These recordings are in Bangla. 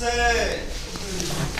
せ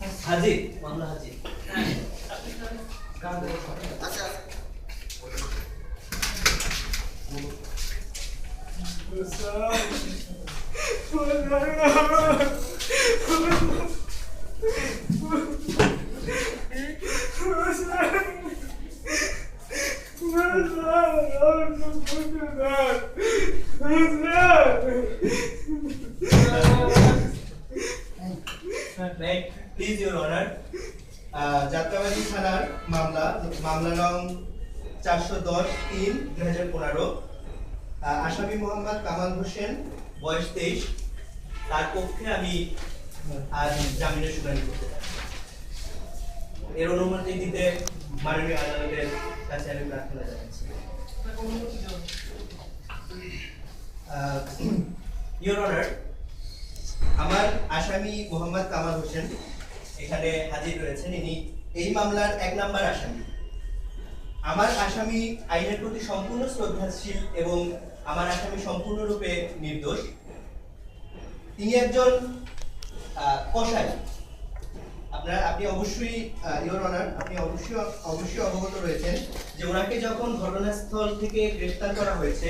না আসি হাজির মামলা হাজির আচ্ছা প্লিজ ইউর অনার যাত্রাবাড়ি থানার মামলা মামলা নং চারশো দশ তিন দুই হাজার পনেরো। আসামি মোহাম্মদ কামাল হোসেন বয়স তেইশ। তার পক্ষে আমি আজ জামিনের শুনানি করতে চাই এর অনুমতি দিতে মাননীয় আদালতের কাছে আমি প্রার্থনা জানাচ্ছি। ইউর অনার আমার আসামি মোহাম্মদ কামাল হোসেন এখানে হাজির রয়েছেন। ইনি এই মামলার এক নাম্বার আসামি। আমার আসামি আইনের প্রতি সম্পূর্ণ শ্রদ্ধাশীল এবং আমার আসামি সম্পূর্ণরূপে নির্দোষ। তিনি একজন কসাই। আপনার, আপনি অবশ্যই ইওর অনার আপনি অবশ্যই অবশ্যই অবগত রয়েছেন যে ওনাকে যখন ঘটনাস্থল থেকে গ্রেফতার করা হয়েছে,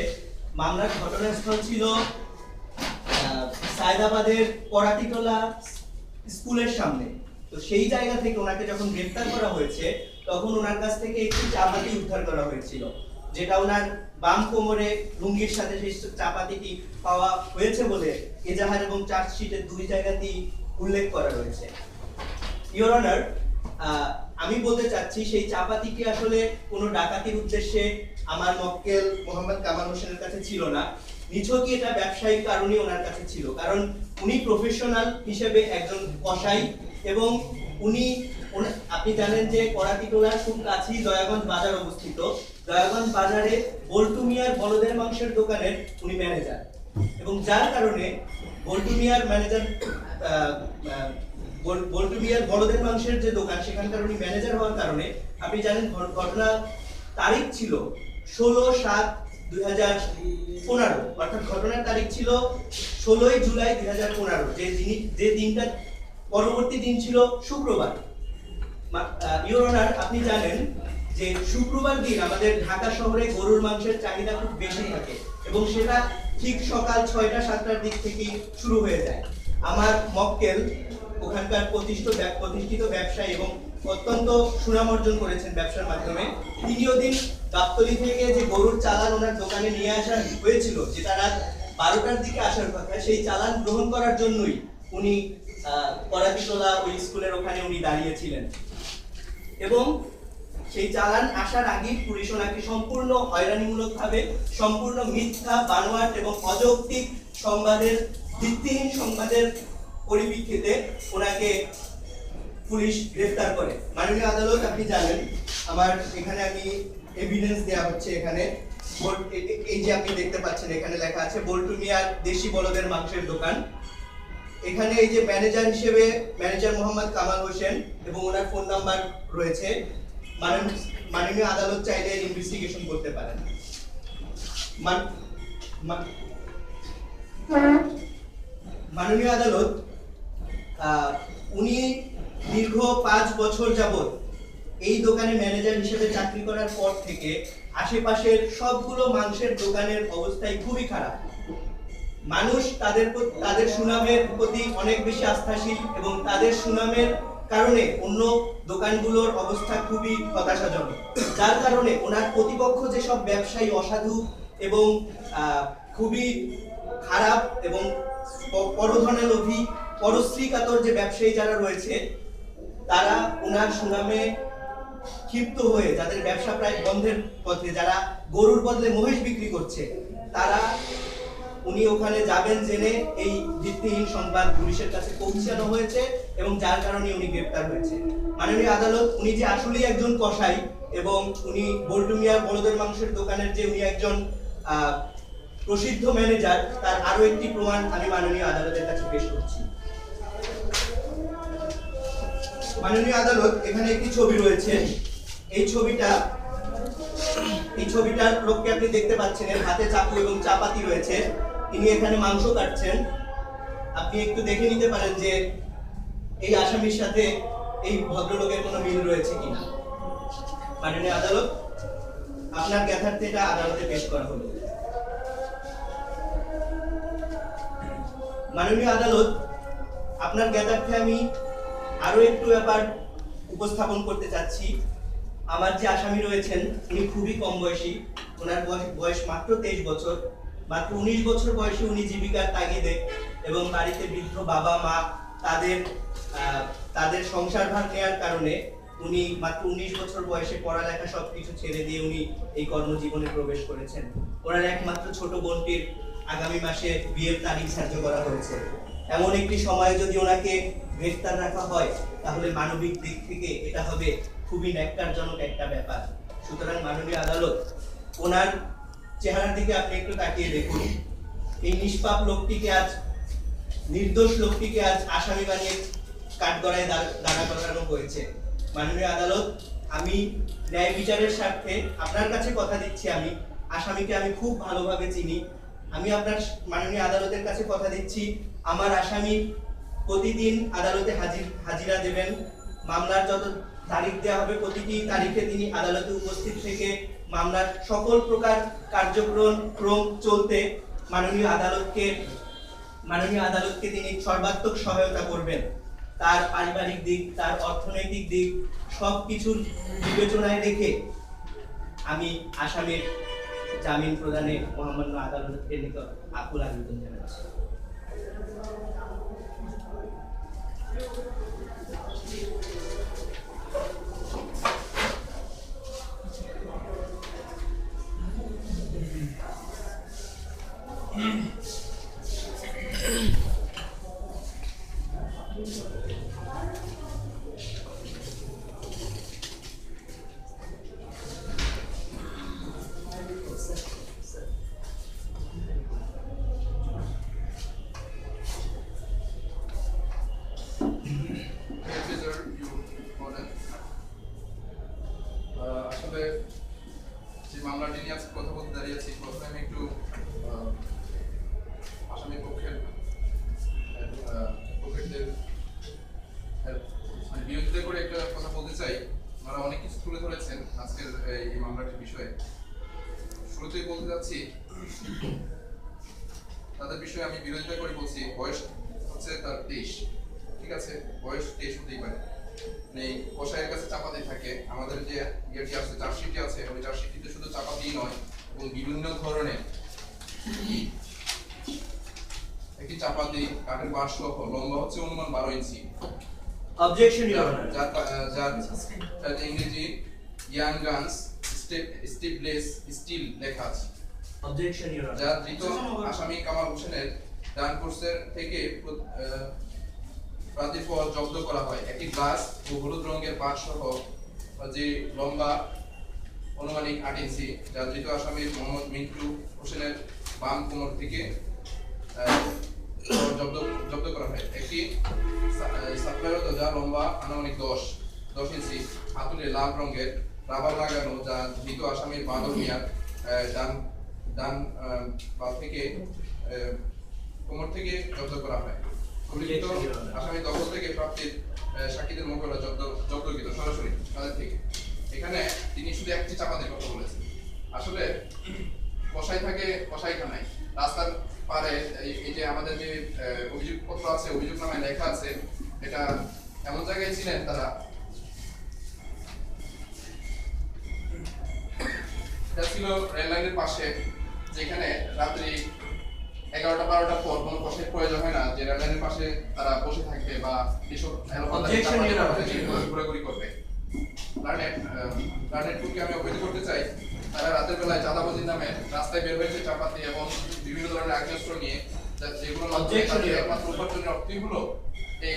মামলার ঘটনাস্থল ছিল সায়দাবাদের করাটিটোলা স্কুলের সামনে। তো সেই জায়গা থেকে ওনাকে যখন গ্রেফতার করা হয়েছে, তখন ওনার কাছ থেকে একটি চাপাতি উদ্ধার করা হয়েছিল, যেটা ওনার বাম কোমরে লুঙ্গির সাথে সেই চাপাতিটি পাওয়া হয়েছে বলে এজাহার এবং চার্জশিটের দুই জায়গাতেই উল্লেখ করা রয়েছে। ইওর অনার আমি বলতে চাচ্ছি, সেই চাপাতিটি আসলে কোনো ডাকাতির উদ্দেশ্যে আমার মক্কেল মোহাম্মদ কামাল হোসেনের কাছে ছিল না। নিছকই এটা ব্যবসায়িক কারণে ওনার কাছে ছিল। কারণ উনি প্রফেশনাল হিসেবে একজন কসাই এবং উনি আপনি জানেন যে করাতিটোলার খুব কাছেই দয়াগঞ্জ বাজার অবস্থিত। দয়াগঞ্জ বাজারে বল্টু মিয়ার বলদের মাংসের দোকানের উনি ম্যানেজার এবং যার কারণে বল্টু মিয়ার ম্যানেজার বল্টু মিয়ার বলদের মাংসের যে দোকান, সেখানকার উনি ম্যানেজার হওয়ার কারণে আপনি জানেন ঘটনা তারিখ ছিল ষোলো সাত দুই হাজার পনেরো। অর্থাৎ ঘটনার তারিখ ছিল ষোলোই জুলাই দুই হাজার পনেরো। যে দিন, যে দিনটা, পরবর্তী দিন ছিল শুক্রবার। ইউর অনার আপনি জানেন যে শুক্রবার দিন আমাদের ঢাকা শহরে গরুর মাংসের চাহিদা খুব বেশি থাকে এবং সেটা ঠিক সকাল ছয়টা, সাতটার দিক থেকেই শুরু হয়ে যায়। আমার মক্কেল, ওখানকার প্রতিষ্ঠিত প্রতিষ্ঠিত ব্যবসায়ী এবং অত্যন্ত সুনাম অর্জন করেছেন ব্যবসার মাধ্যমে। তিনিও দিন গাবতলি থেকে যে গরুর চালান ওনার দোকানে নিয়ে আসা হয়েছিল যেটা রাত বারোটার দিকে আসার কথা সেই চালান গ্রহণ করার জন্যই উনি আহ, করাতিটোলা ওই স্কুলের ওখানে উনি দাঁড়িয়েছিলেন। এবং সেই চালান আসার আগে পুলিশ ওনাকে সম্পূর্ণ হয়রানিমূলকভাবে সম্পূর্ণ মিথ্যা বানোয়াট এবং অযৌক্তিক সংবাদের ভিত্তিহীন সংবাদের পরিপ্রেক্ষিতে ওনাকে পুলিশ গ্রেফতার করে। মাননীয় আদালত আপনি জানেন আমার এখানে আমি এভিডেন্স দেয়া হচ্ছে এখানে। এই যে আপনি দেখতে পাচ্ছেন এখানে লেখা আছে বল্টু মিয়ার দেশি বলদের মাংসের দোকান। এখানে এই যে ম্যানেজার হিসেবে ম্যানেজার মোহাম্মদ কামাল হোসেন এবং ওনার ফোন নাম্বার রয়েছে। মাননীয় আদালত চাইলে ইনভেস্টিগেশন করতে পারেন। মাননীয় আদালত দীর্ঘ পাঁচ বছর যাবত এই দোকানে ম্যানেজার হিসেবে চাকরি করার পর থেকে আশেপাশের সবগুলো মাংসের দোকানের অবস্থাই খুবই খারাপ। মানুষ তাদের তাদের সুনামের প্রতি অনেক বেশি আস্থাশীল এবং তাদের সুনামের কারণে অন্য দোকানগুলোর অবস্থা খুবই হতাশাজনক। যার কারণে ওনার প্রতিপক্ষ যেসব ব্যবসায়ী অসাধু এবং খুবই খারাপ এবং প- পরধনে লোভী পরশ্রী কাতর যে ব্যবসায়ী যারা রয়েছে তারা ওনার সুনামে ক্ষিপ্ত হয়ে যাদের ব্যবসা প্রায় বন্ধের পথে, যারা গরুর বদলে মহিষ বিক্রি করছে, তারা উনি ওখানে যাবেন জেনে এই ভিত্তিহীন সংবাদ পুলিশের কাছে পৌঁছানো হয়েছে এবং যার কারণে উনি গ্রেপ্তার হয়েছে। মাননীয় আদালত, উনি যে আসলেই একজন কসাই এবং উনি বল্টু মিয়ার বলদের মাংসের দোকানের যে উনি একজন প্রসিদ্ধ ম্যানেজার, তার আরও একটি প্রমাণ আমি মাননীয় আদালতের কাছে পেশ করছি। মাননীয় আদালত এখানে একটি ছবি রয়েছে। এই ছবিটা, এই ছবিটার লোককে আপনি দেখতে পাচ্ছেন, এর হাতে চাকু এবং চাপাতি রয়েছে। তিনি এখানে মাংস কাটছেন। আপনি একটু দেখে নিতে পারেন যে এই আসামির সাথে এই ভদ্রলোকের কোনো মিল রয়েছে কিনা। মাননীয় আদালত, আপনার জ্ঞাতার্থে এটা আদালতে পেশ করা হলো। মাননীয় আদালত, আপনার জ্ঞাতার্থে আমি আরও একটু ব্যাপার উপস্থাপন করতে চাচ্ছি। আমার যে আসামি রয়েছেন, উনি খুবই কম বয়সী। ওনার বয়স মাত্র তেইশ বছর। মাত্র উনিশ বছর বয়সে উনি জীবিকার তাগিদে এবং বাড়িতে বৃদ্ধ বাবা, মা তাদের তাদের সংসার ভার নেওয়ার কারণে উনি মাত্র উনিশ বছর বয়সে পড়ালেখা সবকিছু ছেড়ে দিয়ে উনি এই কর্মজীবনে প্রবেশ করেছেন। ওনার একমাত্র ছোট বোনটির আগামী মাসে বিয়ের তারিখ ধার্য করা হয়েছে। এমন একটি সময়ে যদি ওনাকে গ্রেফতার রাখা হয়, তাহলে মানবিক দিক থেকে এটা হবে খুবই ন্যাক্কারজনক একটা ব্যাপার। সুতরাং মাননীয় আদালত, ওনার চেহারার দিকে আপনি একটু তাকিয়ে দেখুন। এই নিষ্পাপ লোকটিকে আজ, নির্দোষ লোকটিকে আজ আসামি বানিয়ে কাঠগড়ায় দাঁড়- করানো হয়েছে। মাননীয় আদালত, আমি ন্যায় বিচারের স্বার্থে আপনার কাছে কথা দিচ্ছি আমি। আসামিকে আমি খুব ভালোভাবে চিনি। আমি আপনার মাননীয় আদালতের কাছে কথা দিচ্ছি। আমার আসামি প্রতিদিন আদালতে হাজির, হাজিরা দেবেন। মামলার যত তারিখ দেওয়া হবে প্রতিটি তারিখে তিনি আদালতে উপস্থিত থেকে মামলার সকল প্রকার কার্যক্রম, ক্রম চলতে মাননীয় আদালতকে মাননীয় আদালতকে তিনি সর্বাত্মক সহায়তা করবেন। তার পারিবারিক দিক, তার অর্থনৈতিক দিক সব কিছুর বিবেচনায় রেখে আমি আসামের জামিন প্রদানে মহামান্য আদালতের নিকট আকুল আবেদন জানাচ্ছি একটি চাপাতি কাঠের বাঁশ সহ লম্বা হচ্ছে অনুমান বারো ইঞ্চি। অবজেকশন যার যার যার যার ইংরেজি ইয়াং গানস স্টেপ স্টিপলেস স্টিল লেখা আছে। অবজেকশন যা ধৃত আসামি কামাল হোসেনের ডান কোর্সের থেকে প্র- আহ, রাতের পর জব্দ করা হয়। একটি গ্লাস ও হলুদ রঙের পাট সহ যে লম্বা অনুমানিক আট ইঞ্চি যা ধৃত আসামি মোহাম্মদ মিন্টু হোসেনের বাম কোমর থেকে জব্দ জব্দ করা হয়। একটি সাপ্লাইয়ের যা লম্বা আনুমানিক দশ দশ ইঞ্চি হাতুড়ে লাল রঙের রাবার লাগানো যা ধৃত আসামির বাদল মিয়ার ডান ডান আহ, থেকে কোমর থেকে জব্দ করা হয়। অভিযুক্ত আসামি দখল থেকে প্রাপ্তির সাক্ষীদের মোকাবেলা জব্দ জব্দকৃত সরাসরি তাদের থেকে? এখানে তিনি শুধু একটি চাপাতির কথা বলেছেন। আসলে কষাই থাকে কষাইখানায় রাস্তার পারে এই যে আমাদের যে অভিযোগপত্র আছে অভিযোগ নামে লেখা আছে এটা এমন জায়গায় ছিলেন তারা? এটা ছিল রেল লাইনের পাশে যেখানে রাত্রি এগারোটা বারোটার পর কোনো কষের প্রয়োজন হয় না যে রেল লাইনের পাশে তারা বসে থাকবে বা এসব ঘোরাঘুরি করবে। টুকে আমি অবহিত করতে চাই। তারা রাতের বেলায় চাঁদাবাজির নামে রাস্তায় বের হয়েছে চাপাতি এবং বিভিন্ন ধরনের যা- একমাত্র উপার্জনের অর্থই হলো এই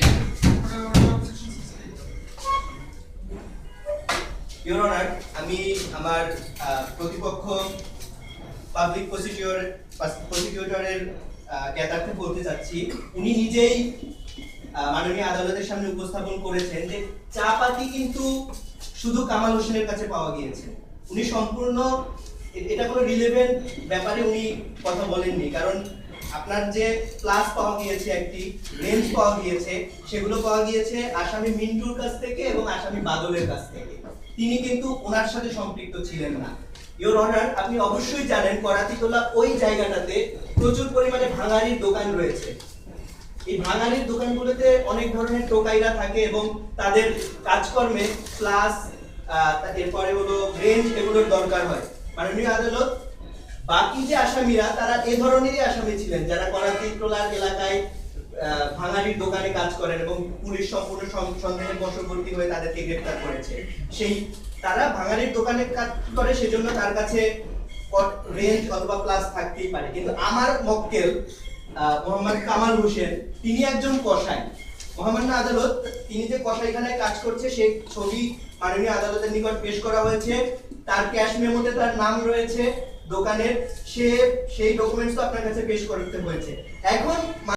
অনার আমি আমার প্রতিপক্ষ পাবলিক প্রসিকিউটর প্রসিকিউটরের জ্ঞাতার্থে বলতে চাচ্ছি উনি নিজেই আহ, মাননীয় আদালতের সামনে উপস্থাপন করেছেন যে চা পাতি কিন্তু শুধু কামাল হোসেনের কাছে পাওয়া গিয়েছে। উনি সম্পূর্ণ এটা কোনো রিলেভেন্ট ব্যাপারে উনি কথা বলেননি কারণ আপনার যে প্লাস পাওয়া গিয়েছে একটি রেঞ্জ পাওয়া গিয়েছে, সেগুলো পাওয়া গিয়েছে আসামি মিন্টুর কাছ থেকে এবং আসামি বাদলের কাছ থেকে। তিনি কিন্তু ওনার সাথে সম্পৃক্ত ছিলেন না। ইওর অনার আপনি অবশ্যই জানেন করাতিতলা ওই জায়গাটাতে প্রচুর পরিমাণে ভাঙারির দোকান রয়েছে। এই ভাঙারির দোকানগুলোতে অনেক ধরনের টোকাইরা থাকে এবং তাদের কাজকর্মে প্লাস এরপরে হলো রেঞ্জ এগুলোর দরকার হয়। মাননীয় আদালত বাকি যে আসামিরা তারা এ ধরনেরই আসামি ছিলেন। যারা করাতিটোলার এলাকায় আহ, ভাঙারির দোকানে কাজ করেন এবং পুলিশ সম্পূর্ণ সন- সন্দেহের বশবর্তী হয়ে তাদেরকে গ্রেফতার করেছে। সেই তারা ভাঙারির দোকানে কাজ করে সেজন্য তার কাছে রেঞ্জ অথবা প্লাস থাকতেই পারে। কিন্তু আমার মক্কেল মোহাম্মদ কামাল হোসেন তিনি একজন কসাই। মহামান্য আদালত তিনি যে কসাইখানায় কাজ করছে সেই ছবি মাননীয় আদালতের নিকট পেশ করা হয়েছে। তার ক্যাশ মেমোতে তার নাম রয়েছে। দোকানের সে সেই ডকুমেন্টস তো আপনার কাছে পেশ করতে হয়েছে। এখন